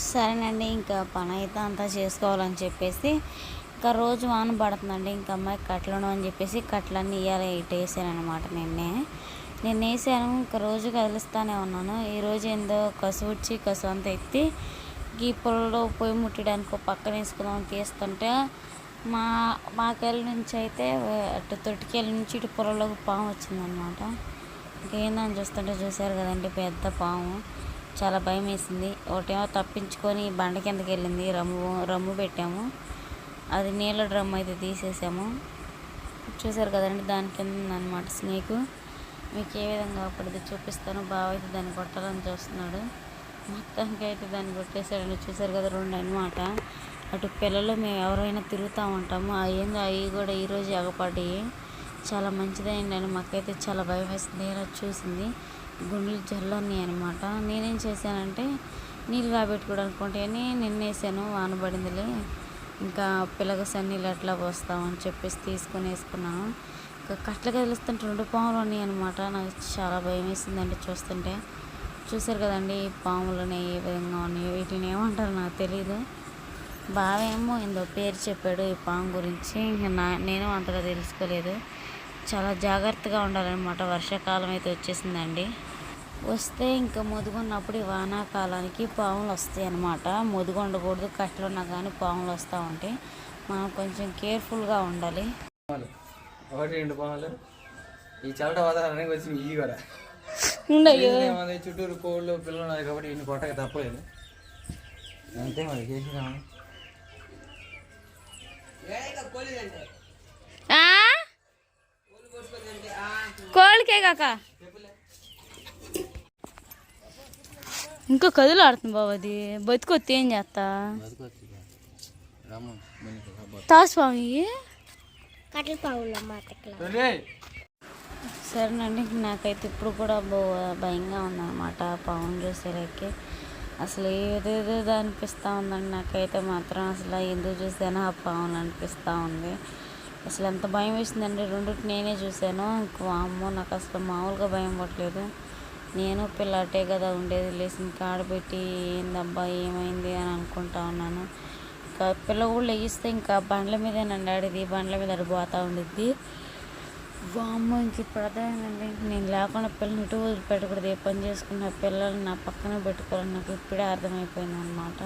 సరేనండి ఇంకా పని అయితే అంతా చేసుకోవాలని చెప్పేసి ఇంకా రోజు వాన పడుతుందండి ఇంకా అమ్మాయి కట్టలను అని చెప్పేసి కట్టలన్నీ ఇవ్వాలి ఇటు వేసాను అనమాట నిన్నే నేను వేసాను ఇంకా రోజు కదిలిస్తానే ఉన్నాను. ఈరోజు ఏందో కసు వచ్చి కసు అంతా ఎత్తి ఈ పొలంలో పొయ్యి ముట్టడానికి ఒక పక్కన వేసుకుందాం తీస్తుంటే మా మాకెళ్ళ నుంచి అయితే అటు తొట్టికెళ్ళ నుంచి ఇటు పొలంలోకి పాము వచ్చిందనమాట ఇంకేందని చూస్తుంటే చూసారు కదండి పెద్ద పాము. చాలా భయం వేసింది. ఒకటేమో తప్పించుకొని బండ కిందకి వెళ్ళింది. రమ్ము రమ్ము పెట్టాము. అది నీళ్ళ డ్రమ్ అయితే తీసేసాము. చూసారు కదండి దాని కింద ఉందన్నమాట స్నేక్. మీకు ఏ విధంగా అప్పటిది చూపిస్తాను. బావ అయితే దాన్ని కొట్టాలని చూస్తున్నాడు. మొత్తానికి అయితే దాన్ని కొట్టేశాడని చూసారు కదా రెండు అనమాట అటు పిల్లలు మేము ఎవరైనా తిరుగుతూ ఉంటాము. అయ్యింది అవి కూడా ఈరోజు ఎగపడి చాలా మంచిదైంది అని మాకైతే చాలా భయం వేసింది. చూసింది. గుండెలు జల్లున్నాయి అనమాట నేనేం చేశానంటే నీళ్ళు రాబెట్టుకోవడానికి కొంటాయని నిన్నేసాను వాన పడిందిలే ఇంకా పిల్లగ సన్నీళ్ళు అట్లా పోస్తామని చెప్పేసి తీసుకొని వేసుకున్నాను ఇంకా కట్టలు కదిలిస్తుంటే రెండు పాములు ఉన్నాయి అనమాట నాకు చాలా భయం వేసిందండి చూస్తుంటే. చూసారు కదండి ఈ పాములని ఏ విధంగా ఉన్నాయో వీటిని ఏమంటారు నాకు తెలీదు. బావేమో ఏందో పేరు చెప్పాడు ఈ పాము గురించి. ఇంకా నా నేను అంతగా తెలుసుకోలేదు. చాలా జాగ్రత్తగా ఉండాలన్నమాట. వర్షాకాలం అయితే వచ్చేసిందండి. వస్తే ఇంకా మొదుగున్నప్పుడు ఈ వానాకాలానికి పాములు వస్తాయి అన్నమాట మొదుగు ఉండకూడదు కట్టలు ఉన్నా కానీ పాములు వస్తూ ఉంటాయి. మనం కొంచెం కేర్ఫుల్గా ఉండాలి. ఒకటి రెండు పాములు. ఈ చవట వాతావరణానికి వచ్చింది ఇవి కూడా ఏముంది చుట్టూరు కోళ్ళు పిల్లలు ఉన్నాయి కాబట్టి ఇన్ని కొట్టక తప్పలేదు. అంతే మరి చేసినాము కోళ్ళకే కాక ఇంకా కదులు ఆడుతుంది బాబు అది. బతుకొత్తి ఏం చేస్తా? తాస్వామి? సరేనండి నాకైతే ఇప్పుడు కూడా బో- భయంగా ఉందన్నమాట పవన్ చూసేలకి అసలు ఏదేదో అనిపిస్తూ ఉందండి నాకైతే మాత్రం. అసలు ఎందుకు చూసానో ఆ పవన్ అనిపిస్తూ ఉంది. అసలు ఎంత భయం వేసిందండి రెండుటి నేనే చూశాను ఇంకో అమ్మో నాకు అసలు మామూలుగా భయం పట్టలేదు. నేను పిల్లటే కదా ఉండేది. లేచిన కాడబెట్టి ఏందబ్బా ఏమైంది అని అనుకుంటా ఉన్నాను. ఇంకా పిల్ల కూడా లెగిస్తే ఇంకా బండ్ల మీదేనండి ఆడేది బండ్ల మీద అడిపోతూ పోతూ ఉండిద్ది. వామ్మో ఇంక ఇప్పుడు అర్థమైందండి నేను లేకుండా పిల్లలు ఇటు వదిలిపెట్టకూడదు ఏ పని చేసుకున్న పిల్లల్ని నా పక్కన పెట్టుకోవాలని నాకు ఇప్పుడే అర్థమైపోయింది అనమాట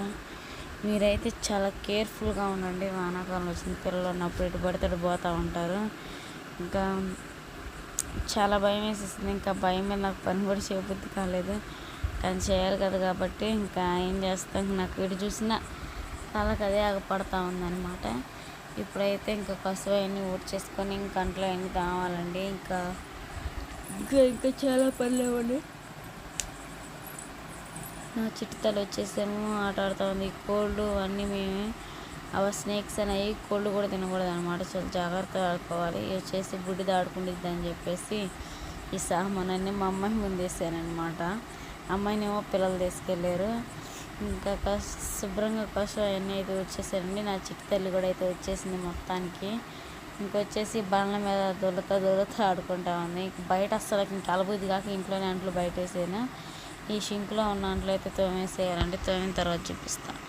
మీరైతే చాలా కేర్ఫుల్గా ఉండండి. వానాకాలం వచ్చింది పిల్లలు ఉన్నప్పుడు ఇటు పడితే పోతూ ఉంటారు. ఇంకా చాలా భయం వేసేసింది. ఇంకా భయం మీద నాకు పని కూడా చేయబుద్ధి కాలేదు. కానీ చేయాలి కదా కాబట్టి ఇంకా ఏం చేస్తాం? నాకు ఇటు చూసినా తలకు అదే ఆగపడతా ఉందన్నమాట. ఇప్పుడైతే ఇంకా కసువు అవన్నీ ఊడ్చేసుకొని ఇంకా అంట్లో అవన్నీ తావాలండి. ఇంకా ఇంకా ఇంకా చాలా పనులు ఇవ్వండి నా చిట్టితలు వచ్చేసాము ఆట ఆడుతూ ఉంది. కోళ్ళు అన్నీ మేమే అవి స్నేక్స్ అనేవి కోళ్ళు కూడా తినకూడదు అనమాట చాలా జాగ్రత్తగా ఆడుకోవాలి. ఇవి వచ్చేసి గుడ్డి ఆడుకుండిద్ది అని చెప్పేసి ఈ సామానాన్ని మా అమ్మాయి ముందేసానమాట అమ్మాయినేమో పిల్లలు తీసుకెళ్ళారు. ఇంకా కష్ శుభ్రంగా కసు అవన్నీ అయితే వచ్చేసారండి. నా చిట్టి తల్లి కూడా అయితే వచ్చేసింది మొత్తానికి. ఇంకొచ్చేసి బండ్ల మీద దొలత దొలత ఆడుకుంటా ఉంది. బయట అస్సలు ఇంకా అలబుద్ది కాక ఇంట్లోనే అంట్లు బయట వేసాను ఈ షింక్లో ఉన్న అంట్లు అయితే తోమేసేయాలండి. తోమిన తర్వాత చూపిస్తాను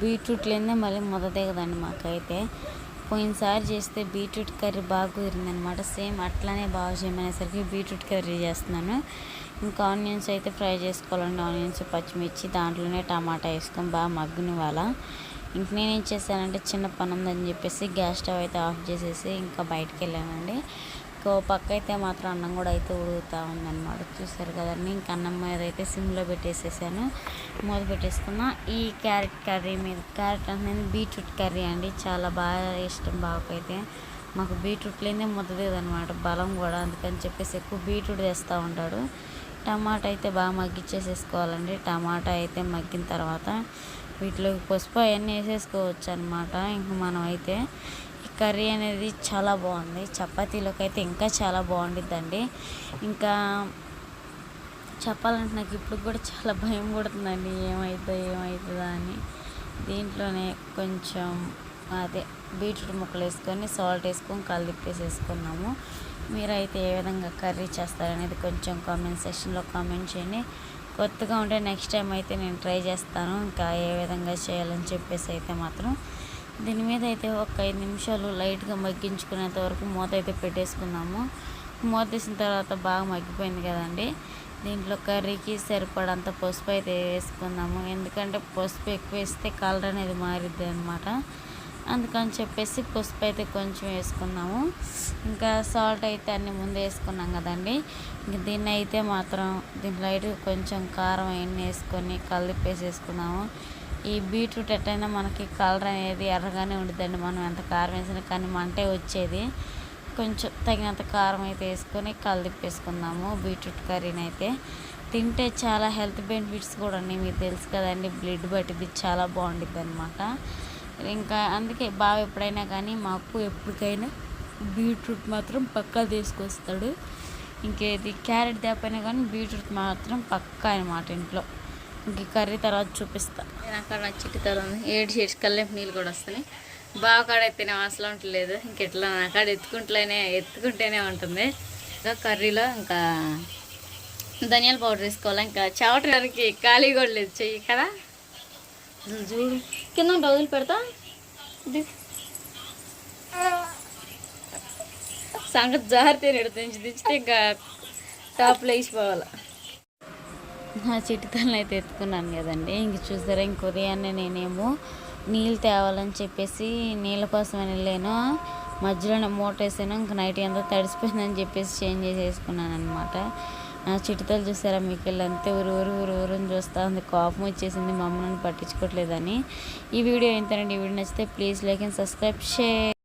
బీట్రూట్ లేదే మళ్ళీ మొదటే కదండి మాకైతే. పోయినసారి చేస్తే బీట్రూట్ కర్రీ బాగా కుదిరిందనమాట సేమ్ అట్లానే బాగా చేయమనేసరికి బీట్రూట్ కర్రీ చేస్తున్నాను. ఇంకా ఆనియన్స్ అయితే ఫ్రై చేసుకోవాలండి. ఆనియన్స్ పచ్చిమిర్చి దాంట్లోనే టమాటా వేసుకొని బాగా మగ్గునివ్వాల. ఇంక నేనేం చేశానంటే చిన్న పని ఉందని చెప్పేసి గ్యాస్ స్టవ్ అయితే ఆఫ్ చేసేసి ఇంకా బయటకు వెళ్ళానండి. ఇంకో పక్క అయితే మాత్రం అన్నం కూడా అయితే ఉడుగుతూ ఉందన్నమాట. చూసారు కదండి ఇంక అన్నం మీద అయితే సిమ్లో పెట్టేసేసాను. మూత పెట్టేసుకున్నా. ఈ క్యారెట్ కర్రీ మీద క్యారెట్ అనేది బీట్రూట్ కర్రీ అండి. చాలా బాగా ఇష్టం బావకైతే. మాకు బీట్రూట్ లేనే ముద్దలేదు బలం కూడా. అందుకని చెప్పేసి ఎక్కువ బీట్రూట్ తెస్తూ ఉంటాడు. టమాటా అయితే బాగా మగ్గిచ్చేసేసుకోవాలండి. టమాటా అయితే మగ్గిన తర్వాత వీటిలోకి పసుపు అవన్నీ వేసేసుకోవచ్చు అనమాట ఇంక మనం అయితే కర్రీ అనేది చాలా బాగుంది. చపాతీలోకి అయితే ఇంకా చాలా బాగుండిద్దండి. ఇంకా చెప్పాలంటే నాకు ఇప్పుడు కూడా చాలా భయం పడుతుందండి ఏమవుతుందో ఏమవుతుందా అని. దీంట్లోనే కొంచెం అదే బీట్రూట్ ముక్కలు వేసుకొని సాల్ట్ వేసుకొని కలిపేసేసుకున్నాము మీరైతే ఏ విధంగా కర్రీ చేస్తారనేది కొంచెం కామెంట్ సెక్షన్లో కామెంట్ చేయండి. కొత్తగా ఉంటే నెక్స్ట్ టైం అయితే నేను ట్రై చేస్తాను. ఇంకా ఏ విధంగా చేయాలని చెప్పేసి అయితే మాత్రం దీని మీద అయితే ఒక ఐదు నిమిషాలు లైట్గా మగ్గించుకునేంత వరకు మూత అయితే పెట్టేసుకున్నాము. మూత తీసిన తర్వాత బాగా మగ్గిపోయింది కదండి. దీంట్లో కర్రీకి సరిపడంత పసుపు అయితే వేసుకున్నాము. ఎందుకంటే పసుపు ఎక్కువ వేస్తే కలర్ అనేది మారిద్ది అనమాట అందుకని చెప్పేసి పసుపు అయితే కొంచెం వేసుకున్నాము. ఇంకా సాల్ట్ అయితే అన్ని ముందు వేసుకున్నాం కదండి. ఇంక దీన్ని అయితే మాత్రం దీని లైట్ కొంచెం కారం అవన్నీ వేసుకొని కలిపేసేసుకున్నాము. ఈ బీట్రూట్ ఎట్టయినా మనకి కలర్ అనేది ఎర్రగానే ఉంటుందండి మనం ఎంత కారం వేసినా కానీ మంటే వచ్చేది. కొంచెం తగినంత కారం అయితే వేసుకొని కలదిప్పేసుకుందాము బీట్రూట్ కర్రీని అయితే తింటే చాలా హెల్త్ బెనిఫిట్స్ కూడా ఉన్నాయి. మీకు తెలుసు కదండి బ్లడ్ బట్టిది చాలా బాగుండిద్ది అనమాట ఇంకా అందుకే బాగా ఎప్పుడైనా కానీ మా అప్పు ఎప్పటికైనా బీట్రూట్ మాత్రం పక్కా తీసుకొస్తాడు. ఇంకేది క్యారెట్ తేపైనా కానీ బీట్రూట్ మాత్రం పక్కా అనమాట ఇంట్లో. ఇంక కర్రీ తర్వాత చూపిస్తా. నేను అక్కడ నా తర్వాత ఉంది. ఏడు షేడ్స్ కల్లా నీళ్ళు కూడా వస్తున్నాయి. బాగా కాడ ఎత్తిన అసలు ఉండలేదు ఇంకెట్లా నా కాడ ఎత్తుకుంటేనే ఎత్తుకుంటేనే ఉంటుంది. ఇంకా కర్రీలో ఇంకా ధనియాల పౌడర్ తీసుకోవాలి ఇంకా చావటానికి ఖాళీ కూడా లేదు. చెయ్యి కదా? అసలు చూడు. కింద డౌజులు వదిలి పెడతా. సంగతి జారితే నెడు దించి దించితే ఇంకా టాప్లో వేసిపోవాలి. నా చిటితలను అయితే ఎత్తుకున్నాను కదండి. ఇంక చూసారా ఇంక ఉదయాన్నే నేనేమో నీళ్ళు తేవాలని చెప్పేసి నీళ్ళ కోసం వెళ్ళాను. మధ్యలోనే మూట వేసాను ఇంక నైట్ ఎంత తడిసిపోయిందని చెప్పేసి చేంజ్ చేసేసుకున్నాను అనమాట నా చిటితలు చూసారా మీకు వెళ్ళి అంతే ఊరు ఊరు ఊరు ఊరుని చూస్తా ఉంది. కోపం వచ్చేసింది మా పట్టించుకోవట్లేదని. ఈ వీడియో ఎంతనండి ఈ వీడియో నచ్చితే please like and subscribe share.